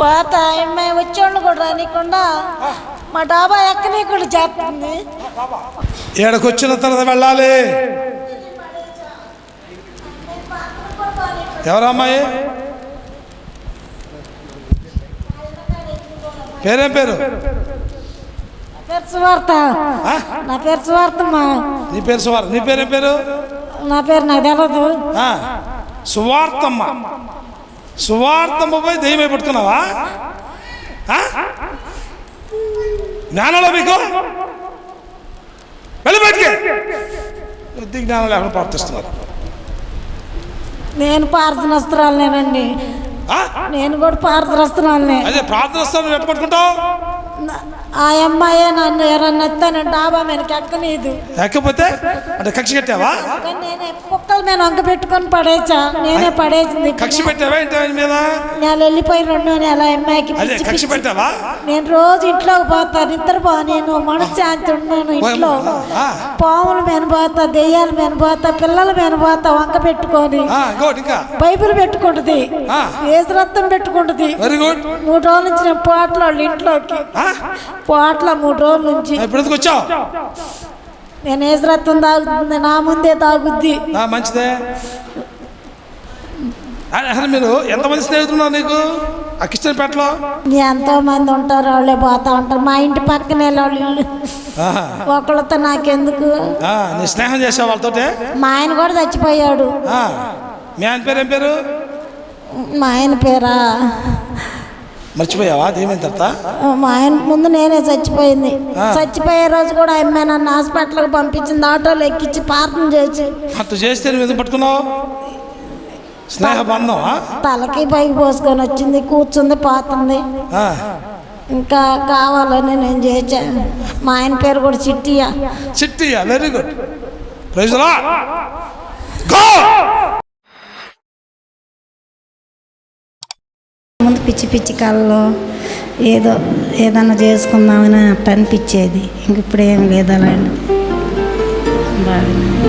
పాత అమ్మాయి వచ్చేవాళ్ళు కూడా రానికుండా మా డాబా ఎక్కనే కూడా చేస్తుంది. ఈడకు వచ్చిన తర్వాత వెళ్ళాలి. ఎవరు అమ్మాయి పేరేం? పేరు పేరు సువార్త? నా పేరు సువార్తమ్మా. నీ పేరు సువార్ నీ పేరేం పేరు? నా పేరు నాకు తెలియదు సువార్తమ్మ. సువార్తమ్మ పోయి దెయ్యమై పట్టుకున్నావా? జ్ఞానంలో మీకు? వెళ్ళి బయటికి. బుద్ధి జ్ఞానం లేకుండా ప్రవర్తిస్తున్నారు నేను పారదనస్త్రాలనేనండి ఆ? నేను కూడా పారదనస్త్రాలనే అదే ప్రార్థన ఎట్ట పట్టుకుంటావు? ఆ అమ్మాయే నన్ను ఎవరన్నా ఎత్తాను డాబా మీదకి ఎక్కనీదు. లేకపోతే అంటే కక్ష కట్టావా? కానీ నేనే కుక్కల మీద వంక పెట్టుకొని పడేసా నేనే పడేసింది కక్ష పెట్టావా ఇంటి ఆయన మీద? నెల వెళ్ళిపోయి రెండో నెల అమ్మాయికి అదే పిచ్చి కక్ష పిచ్చి. పెట్టావా? నేను రోజు ఇంట్లోకి పోతా నిద్ర పో నేను మనశ్శాంతి ఉన్నాను ఇంట్లో. ఆ. పాముల మీద పోతా దెయ్యాల మీద పోతా పిల్లల మీద పోతా వంక పెట్టుకొని. ఆ, ఇంకోటి ఇంకా. బైబిల్ పెట్టుకుంటుంది. ఆ. ఏసురత్నం పెట్టుకుంటుంది. వెరీ గుడ్ మూడు రోజుల నుంచి నేను పోట్ల వాళ్ళ ఇంట్లోకి. పోట్ల మూడు రోజుల నుంచి. ఇప్పుడు ఎందుకు వచ్చావు? నేను ఏసురత్నం తాగుతుంది నా ముందే తాగుద్ది. మంచిదే. అసలు మీరు ఎంతమంది స్నేహితులు ఉన్నారు నీకు? ఆ ఎంతో మంది ఉంటారు వాళ్ళే పోతా ఉంటారు. మా ఇంటి పక్కనే వాళ్ళు ఇల్లు. ఒకళ్ళతో నాకెందుకు? స్నేహం చేసావు వాళ్ళతోటే? మా ఆయన కూడా చచ్చిపోయాడు. మీ ఆయన పేరు ఏం పేరు? మా ఆయన పేరా? మర్చిపోయావా? దేమేం తర్వాత మా ఆయన ముందు నేనే చచ్చిపోయింది. చచ్చిపోయే రోజు కూడా అమ్మాయి నన్ను హాస్పిటల్కి పంపించింది ఆటోలో ఎక్కించి ప్రార్థన చేసి. అట్లా చేస్తే ఎందుకు పట్టుకున్నావు? స్నేహ బంధం? తలకి పైకి పోసుకొని వచ్చింది కూర్చుంది పోతుంది. ఇంకా కావాలని నేను చేశాను. మా ఆయన పేరు కూడా చిట్టియా. చిట్టియా వెరీ గుడ్ ప్రైజ్లా గో పిచ్చి పిచ్చి కళ్ళు ఏదో ఏదన్నా చేసుకుందామని అట్ట అనిపించేది. ఇంక ఇప్పుడు ఏం లేదు అలా బాగా